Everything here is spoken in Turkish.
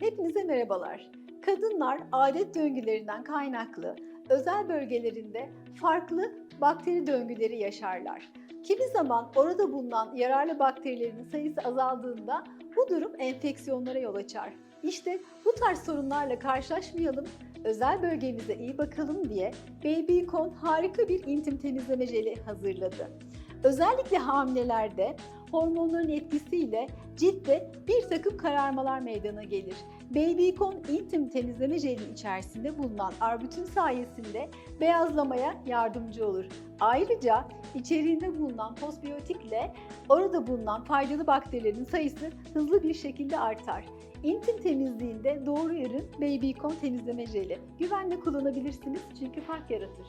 Hepinize merhabalar. Kadınlar adet döngülerinden kaynaklı özel bölgelerinde farklı bakteri döngüleri yaşarlar. Kimi zaman orada bulunan yararlı bakterilerin sayısı azaldığında bu durum enfeksiyonlara yol açar. İşte bu tarz sorunlarla karşılaşmayalım, özel bölgemize iyi bakalım diye Babycon harika bir intim temizleme jeli hazırladı. Özellikle hamilelerde hormonların etkisiyle ciltte bir takım kararmalar meydana gelir. Babycon intim temizleme jelinin içerisinde bulunan arbutin sayesinde beyazlamaya yardımcı olur. Ayrıca içeriğinde bulunan postbiyotikle orada bulunan faydalı bakterilerin sayısı hızlı bir şekilde artar. İntim temizliğinde doğru ürün Babycon temizleme jeli. Güvenle kullanabilirsiniz çünkü fark yaratır.